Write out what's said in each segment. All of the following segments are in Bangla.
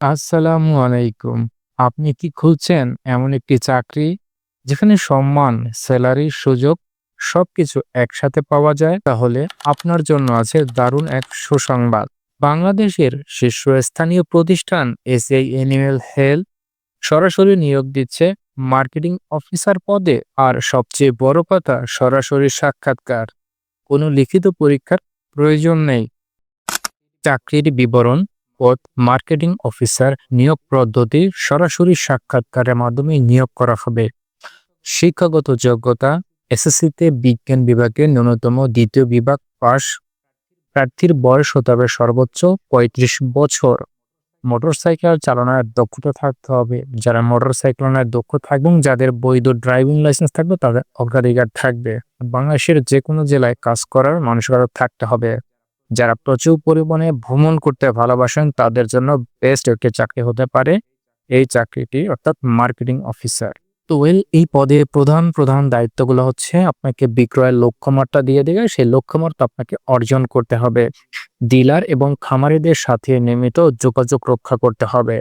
আসসালামু আলাইকুম। আপনি কি খুঁজছেন এমন একটি চাকরি যেখানে সম্মান, স্যালারি, সুযোগ সবকিছু একসাথে পাওয়া যায়? তাহলে আপনার জন্য আছে দারুণ এক সুসংবাদ। বাংলাদেশের শীর্ষস্থানীয় প্রতিষ্ঠান এসিআই অ্যানিমেল হেলথ সরাসরি নিয়োগ দিচ্ছে মার্কেটিং অফিসার পদে আর সবচেয়ে বড় কথা সরাসরি সাক্ষাৎকার কোনো লিখিত পরীক্ষার প্রয়োজন নেই চাকরির বিবরণ পদ মার্কেটিং অফিসার নিয়োগ পদ্ধতি সরাসরি সাক্ষাৎকারের মাধ্যমে নিয়োগ করা হবে। শিক্ষাগত যোগ্যতা, এসএসসিতে বিজ্ঞান বিভাগে ন্যূনতম দ্বিতীয় বিভাগ পাস। প্রার্থীর বয়স হতে হবে সর্বোচ্চ পঁয়ত্রিশ বছর। মোটরসাইকেল চালানোর দক্ষতা থাকতে হবে। যারা মোটরসাইকেল চালানোর দক্ষ থাকবে যাদের বৈধ ড্রাইভিং লাইসেন্স থাকবে, তাদের অগ্রাধিকার থাকবে। বাংলাদেশের যে কোনো জেলায় কাজ করার মানসিকতা থাকতে হবে। যারা প্রচুর পরিমাণে ভ্রমণ করতে ভালোবাসেন, তাদের জন্য বেস্ট একটি চাকরি হতে পারে এই চাকরিটি, অর্থাৎ মার্কেটিং অফিসার তো ওয়েল এই পদে প্রধান প্রধান দায়িত্বগুলো হচ্ছে আপনাকে বিক্রয়ের লক্ষ্যমাত্রা দিয়ে দেবে, সেই লক্ষ্যমাত্রা আপনাকে অর্জন করতে হবে। ডিলার এবং খামারিদের সাথে নিয়মিত যোগাযোগ রক্ষা করতে হবে।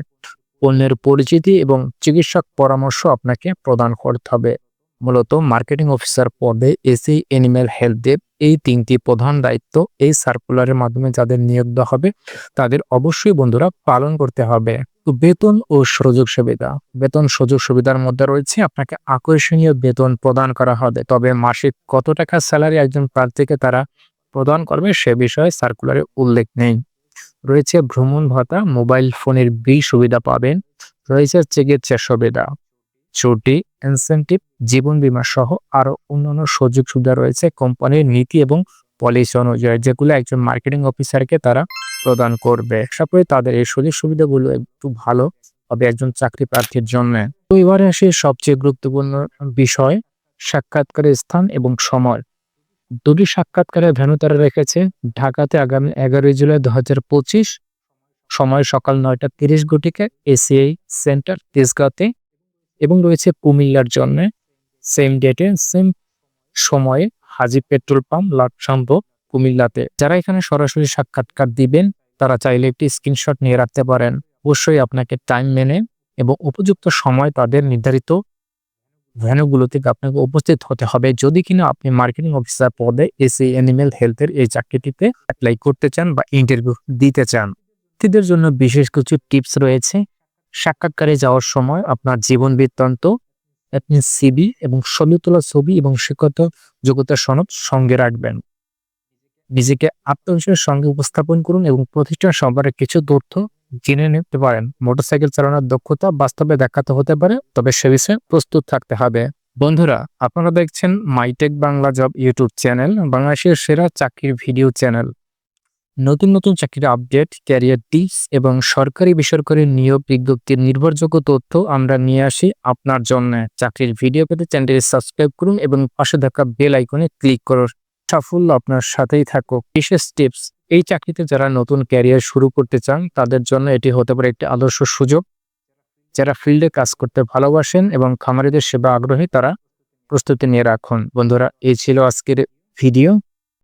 পণ্যের পরিচিতি এবং চিকিৎসক পরামর্শ আপনাকে প্রদান করতে হবে। মূলত মার্কেটিং অফিসার পদে এসি অ্যানিম্যাল হেলথের এই তিনটি প্রধান দায়িত্ব এই সার্কুলারের মাধ্যমে যাদের নিয়োগ দেওয়া হবে, তাদের অবশ্যই বন্ধুরা পালন করতে হবে। তো বেতন ও সুযোগ সুবিধা। বেতন সুযোগ সুবিধার মধ্যে রয়েছে আপনাকে আকর্ষণীয় বেতন প্রদান করা হবে। তবে মাসিক কত টাকা স্যালারি একজন প্রার্থীকে তারা প্রদান করবে সে বিষয়ে সার্কুলারে উল্লেখ নেই। রয়েছে ভ্রমণ ভাতা মোবাইল ফোনের বি সুবিধা পাবেন, রয়েছে চিকিৎসা সুবিধা। ছুটি ইনসেন্টিভ জীবন বীমা সহ আরও অন্যান্য সুযোগ সুবিধা রয়েছে কোম্পানির নীতি এবং পলিসি অনুযায়ী, যেগুলো একজন মার্কেটিং অফিসারকে তারা প্রদান করবে। আশা করি তাদের এই সুযোগ সুবিধাগুলো একটু ভালো হবে একজন চাকরি প্রার্থীর জন্য। তো এবারে আসি সবচেয়ে গুরুত্বপূর্ণ বিষয়, সাক্ষাৎকারের স্থান এবং সময়। দুটি সাক্ষাৎকারের ভেন্যু তারা রেখেছে, ঢাকাতে আগামী এগারোই জুলাই দু হাজার পঁচিশ সময় সকাল নয়টা তিরিশ গুটিকে এসিআই সেন্টার তেজগাঁতে এবং রয়েছে কুমিল্লার জন্য সেম ডেটে সেম সময়ে হাজি পেট্রোল পাম্প লাটসাম্ভ কুমিল্লাতে। যারা এখানে সরাসরি সাক্ষাৎকার দিবেন, তারা চাইলে একটি স্ক্রিনশট নিয়ে রাখতে পারেন। অবশ্যই আপনাকে টাইম মেনে এবং উপযুক্ত সময় তাদের নির্ধারিত ভ্যানুগুলোতে আপনাকে উপস্থিত হতে হবে। যদি কিনা আপনি মার্কেটিং অফিসার পদে এসি অ্যানিমেল হেলথের এই চাকরিটিতে অ্যাপ্লাই করতে চান বা ইন্টারভিউ দিতে চান। ব্যক্তিদের জন্য বিশেষ কিছু টিপস রয়েছে। সাক্ষাৎকারে যাওয়ার সময় আপনার জীবন বৃত্তান্ত, আপনি সিবি এবং ছবি তোলা ছবি এবং শিক্ষত যোগ্যতা সনদ সঙ্গে রাখবেন। নিজেকে আত্মবিশ্বাসের সঙ্গে উপস্থাপন করুন এবং প্রতিষ্ঠান সম্পর্কে কিছু তথ্য জেনে নিতে পারেন। মোটরসাইকেল চালানোর দক্ষতা বাস্তবে দেখাতে হতে পারে, তবে সে বিষয়ে প্রস্তুত থাকতে হবে। বন্ধুরা, আপনারা দেখছেন MyTech Bangla job YouTube channel বাংলাদেশের সেরা চাকরির ভিডিও চ্যানেল নতুন নতুন চাকরির আপডেট ক্যারিয়ার টিপস এবং সরকারি বেসরকারি নিয়োগ বিজ্ঞপ্তির নির্ভরযোগ্য তথ্য আমরা নিয়ে আসি আপনার জন্য। চাকরির ভিডিও পেতে চ্যানেলটি সাবস্ক্রাইব করুন এবং পাশে থাকা বেল আইকনে ক্লিক করুন। সাফল্য আপনার সাথেই থাকুক। বিশেষ টিপস এই চাকরিতে যারা নতুন ক্যারিয়ার শুরু করতে চান, তাদের জন্য এটি হতে পারে একটি আদর্শ সুযোগ। যারা ফিল্ডে কাজ করতে ভালোবাসেন এবং খামারিদের সেবা আগ্রহী, তারা প্রস্তুতি নিয়ে রাখুন। বন্ধুরা, এই ছিল আজকের ভিডিও